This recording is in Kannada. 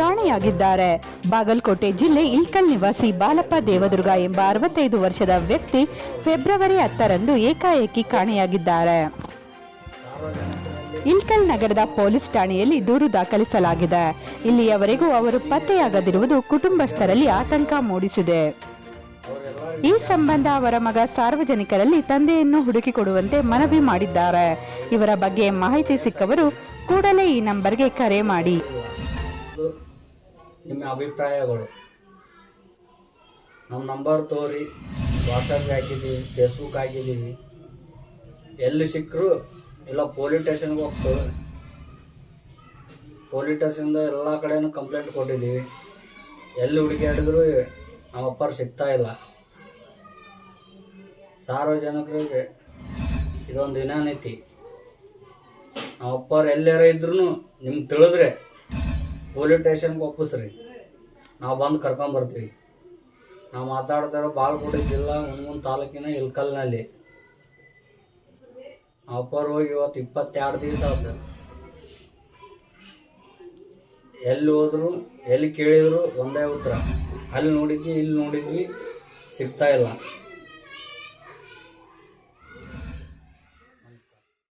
ಕಾಣೆಯಾಗಿದ್ದಾರೆ. ಬಾಗಲಕೋಟೆ ಜಿಲ್ಲೆ ಇಲ್ಕಲ್ ನಿವಾಸಿ ಬಾಲಪ್ಪ ದೇವದುರ್ಗ ಎಂಬ ಅರವತ್ತೈದು ವರ್ಷದ ವ್ಯಕ್ತಿ ಫೆಬ್ರವರಿ ಹತ್ತರಂದು ಏಕಾಏಕಿ ಕಾಣೆಯಾಗಿದ್ದಾರೆ. ಇಲ್ಕಲ್ ನಗರದ ಪೊಲೀಸ್ ಠಾಣೆಯಲ್ಲಿ ದೂರು ದಾಖಲಿಸಲಾಗಿದೆ. ಇಲ್ಲಿಯವರೆಗೂ ಅವರು ಪತ್ತೆಯಾಗದಿರುವುದು ಕುಟುಂಬಸ್ಥರಲ್ಲಿ ಆತಂಕ ಮೂಡಿಸಿದೆ. ಈ ಸಂಬಂಧ ಅವರ ಮಗ ಸಾರ್ವಜನಿಕರಲ್ಲಿ ತಂದೆಯನ್ನು ಹುಡುಕಿಕೊಡುವಂತೆ ಮನವಿ ಮಾಡಿದ್ದಾರೆ. ಇವರ ಬಗ್ಗೆ ಮಾಹಿತಿ ಸಿಕ್ಕವರು ಕೂಡಲೇ ಈ ನಂಬರ್ಗೆ ಕರೆ ಮಾಡಿ. ಇದು ನಿಮ್ಮ ಅಭಿಪ್ರಾಯಗಳು. ನಮ್ಮ ನಂಬರ್ ತೋರಿ ವಾಟ್ಸಪ್ಗೆ ಹಾಕಿದ್ದೀವಿ ಫೇಸ್ಬುಕ್ ಹಾಕಿದ್ದೀವಿ ಎಲ್ಲಿ ಸಿಕ್ಕರು ಇಲ್ಲ ಪೊಲೀಸ್ ಸ್ಟೇಷನ್ಗೆ ಹೋಗ್ತೇವೆ. ಪೊಲೀಸ್ ಸ್ಟೇಷನ್ದ ಎಲ್ಲ ಕಡೆನೂ ಕಂಪ್ಲೇಂಟ್ ಕೊಟ್ಟಿದ್ದೀವಿ ಎಲ್ಲಿ ಹುಡುಕಾಡಿದ್ರು ನಮ್ಮ ಅಪ್ಪರು ಸಿಗ್ತಾ ಇಲ್ಲ. ಸಾರ್ವಜನಿಕರಿಗೆ ಇದೊಂದು ವಿನಾನೀತಿ ನಮ್ಮ ಅಪ್ಪರು ಎಲ್ಲಾರ ಇದ್ರೂ ನಿಮ್ಗೆ ತಿಳಿದ್ರೆ ಪೊಲೀಸ್ ಸ್ಟೇಷನ್ಗೆ ಒಪ್ಪಿಸ್ರಿ ನಾವು ಬಂದು ಕರ್ಕೊಂಬರ್ತೀವಿ ನಾವು ಮಾತಾಡ್ತಿರೋ ಬಾಲ್ಕೋಟೆ ಜಿಲ್ಲಾ ಹುಣಗುನ್ ತಾಲೂಕಿನ ಇಲ್ಕಲ್ನಲ್ಲಿ. ಅಪ್ಪರ್ ಹೋಗಿ ಇವತ್ತು ಇಪ್ಪತ್ತೆರಡು ದಿವಸ ಆಯ್ತು ಎಲ್ಲಿ ಹೋದ್ರು, ಎಲ್ಲಿ ಕೇಳಿದ್ರು ಒಂದೇ ಉತ್ತರ. ಅಲ್ಲಿ ನೋಡಿದ್ವಿ, ಇಲ್ಲಿ ನೋಡಿದ್ವಿ, ಸಿಗ್ತಾ ಇಲ್ಲ.